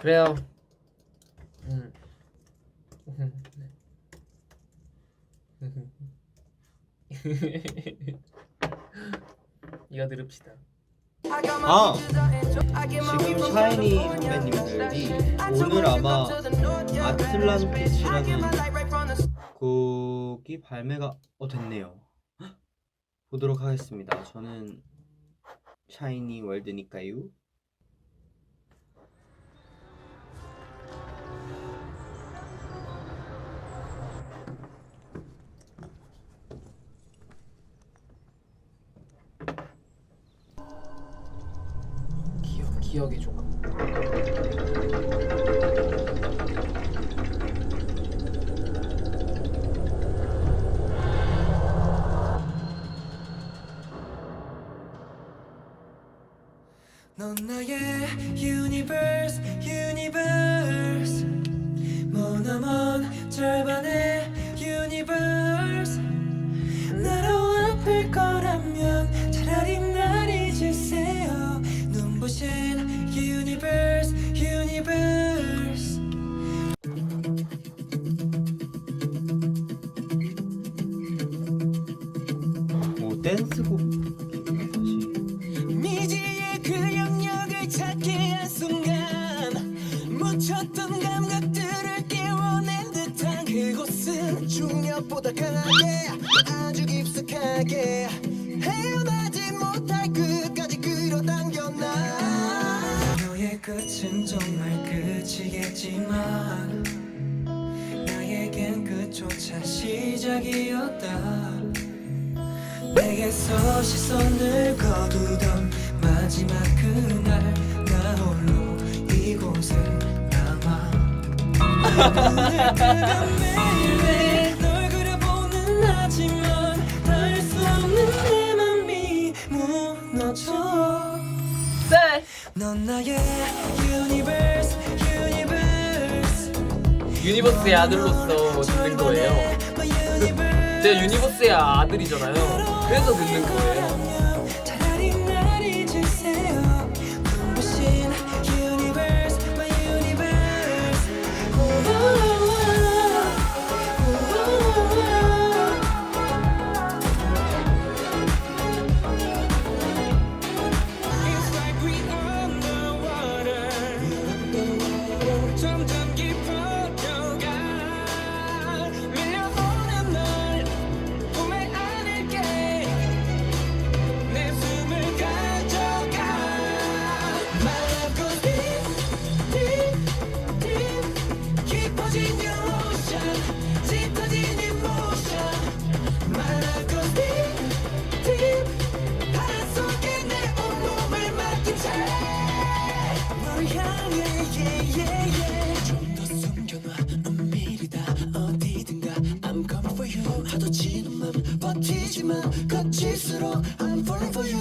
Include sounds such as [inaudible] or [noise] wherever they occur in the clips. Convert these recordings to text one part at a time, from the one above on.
그래요. 음. [laughs] 이거 들읍시다. 아 지금 샤이니 선배님들이 오늘 아마 아틀란티스라는 곡이 발매가 어 됐네요. 헉! [gasps] 보도록 하겠습니다. 저는 샤이니 월드니까요. 기억 기억의 조각. 오 댄스곡. 미지의 그 영역을 찾기 한 순간 묻혔던 감각들을 깨워낸 듯한 그곳은 중력보다 강하게 아주 깊숙하게 헤어나지 못할 끝까지 끌어당겨 나. 너의 끝은 정말 끝이겠지만 나에겐 끝조차 시작이었다 내게서 시선을 거두던 마지막 그날 나 홀로 이곳에 남아 눈을 뜨다 매일매일 널 그려보는 하지만 닿을 수 없는 내 맘이 무너져 네. 넌 나의 유니버스 유니버스 유니버스의 아들로서 듣는 거예요. 제가 유니버스의 아들이잖아요. 그래서 듣는 거예요. For you 하도 지는 맘 버티지만 거칠수록 I'm falling for you.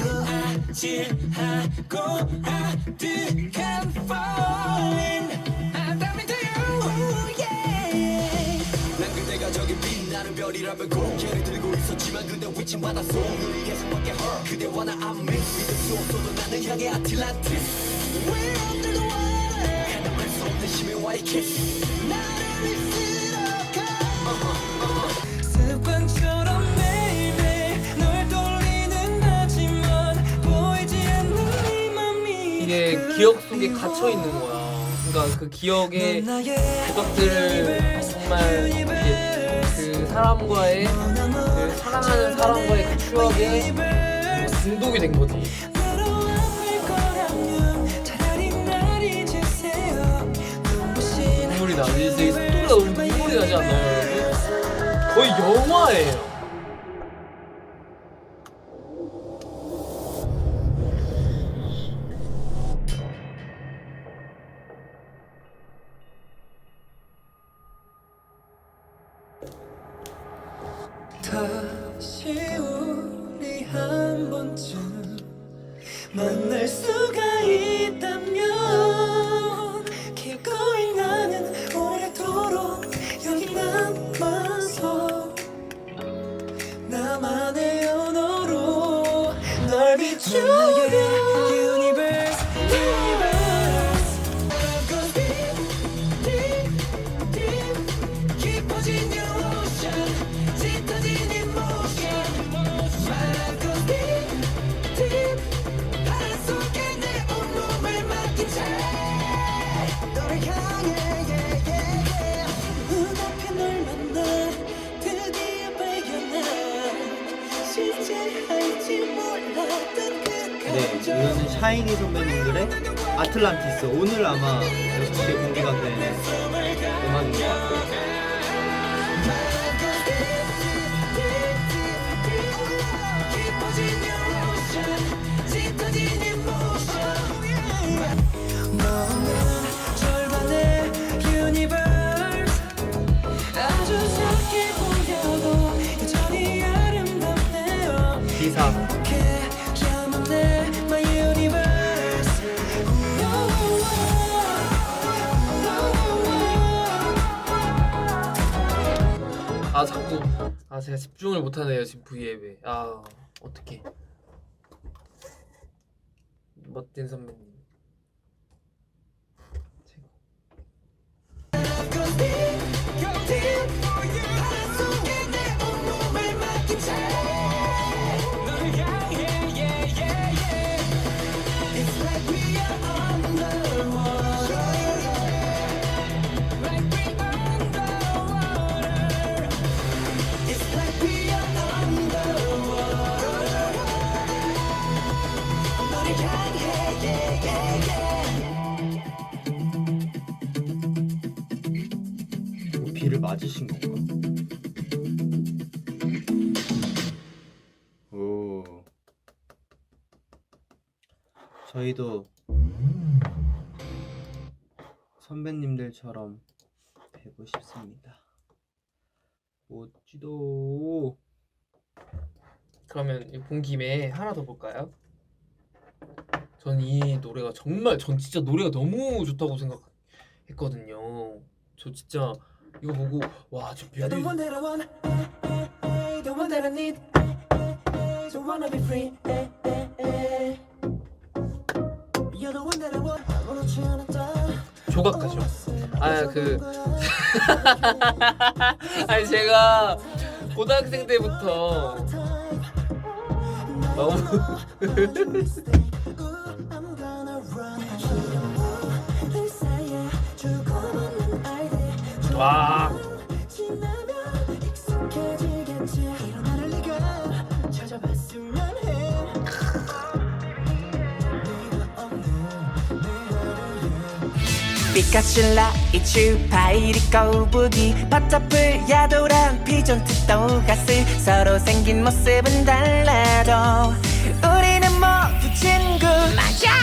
아찔하고 아득한 falling. I'm coming to you. Ooh, yeah. 난 그대가 저기 빛나는 별이라면 고개를 들고 있었지만 그대 위치마다 소문이 계속 밖에 헐. 그대와 나 I'm mixed 믿을 수 없어도 나는 향해 아틀란티스. We're under the water 가담할 수 없는 심의 와이키 기억 속에 갇혀 있는 거야. 그러니까 그 기억의 조각들을 정말 그 사람과의 그 사랑하는 사람과의 그 추억에 중독이 된 거지. 눈물이 나. 이제 스토리가 너무 눈물이 나지 않나요? 거의 영화예요. 다시 우리 한 번쯤 만날 수가 있다면 going 나는 오래도록 여기 남아서 나만의 언어로 널 비추려 네, 이거는 샤이니 선배님들의 아틀란티스. 오늘 아마 6시에 공개가 된 음악인 것 같아요. 아 자꾸. 아 제가 집중을 못하네요 지금 V앱에. 아 어떡해. 멋진 선배님 비를 맞으신 건가? 오. 저희도 선배님들처럼 되고 싶습니다. 멋지도. 그러면 이본 김에 하나 더 볼까요? 전이 노래가 정말 전 진짜 노래가 너무 좋다고 생각했거든요. 저 진짜 이거 보고 와저 You're the 뮤비 않았다. 조각가죠. 아 그 아니 제가 고등학생 때부터 너무 와. 피카츄라 이츄파이리 거북이 버터풀 야도랑 피존 특도 가스 서로 생긴 모습은 달라도 우리는 모두 친구 맞아